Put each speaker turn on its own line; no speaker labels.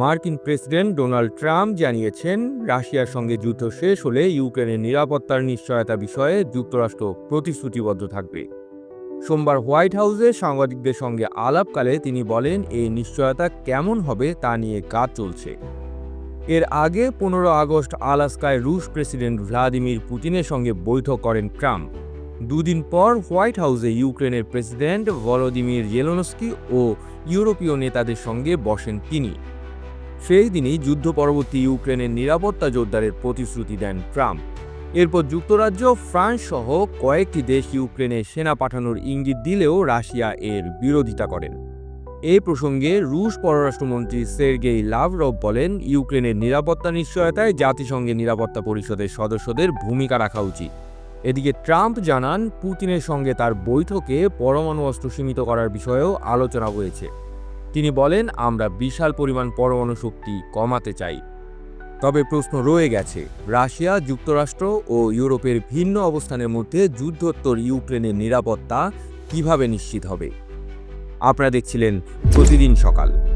মার্কিন president Donald Trump জানিয়েছেন, রাশিয়ার সঙ্গে যুদ্ধ শেষ হলে ইউক্রেনের নিরাপত্তার নিশ্চয়তা বিষয়ে যুক্তরাষ্ট্র প্রতিশ্রুতিবদ্ধ থাকবে। সোমবার হোয়াইট হাউসে সাংবাদিকদের সঙ্গে আলাপকালে তিনি বলেন, এই নিশ্চয়তা কেমন হবে তা নিয়ে কাজ চলছে। এর আগে পনেরো আগস্ট আলাস্কায় রুশ প্রেসিডেন্ট ভ্লাদিমির পুতিনের সঙ্গে বৈঠক করেন ট্রাম্প। দুদিন পর হোয়াইট হাউসে ইউক্রেনের প্রেসিডেন্ট ভলোদিমির জেলোনস্কি ও ইউরোপীয় নেতাদের সঙ্গে বসেন তিনি। সেই দিনই যুদ্ধ পরবর্তী ইউক্রেনের নিরাপত্তা জোরদারের প্রতিশ্রুতি দেন ট্রাম্প। এরপর যুক্তরাজ্য, ফ্রান্স সহ কয়েকটি দেশ ইউক্রেনে সেনা পাঠানোর ইঙ্গিত দিলেও রাশিয়া এর বিরোধিতা করেন। এ প্রসঙ্গে রুশ পররাষ্ট্রমন্ত্রী সের্গেই লাভরভ বলেন, ইউক্রেনের নিরাপত্তা নিশ্চয়তায় জাতিসংঘের নিরাপত্তা পরিষদের সদস্যদের ভূমিকা রাখা উচিত। এদিকে ট্রাম্প জানান, পুতিনের সঙ্গে তার বৈঠকে পরমাণু অস্ত্র সীমিত করার বিষয়েও আলোচনা হয়েছে। তিনি বলেন, আমরা বিশাল পরিমাণ পরমাণু শক্তি কমাতে চাই। তবে প্রশ্ন রয়ে গেছে, রাশিয়া, যুক্তরাষ্ট্র ও ইউরোপের ভিন্ন অবস্থানের মধ্যে যুদ্ধোত্তর ইউক্রেনের নিরাপত্তা কীভাবে নিশ্চিত হবে? আপনারা দেখছিলেন প্রতিদিন সকাল।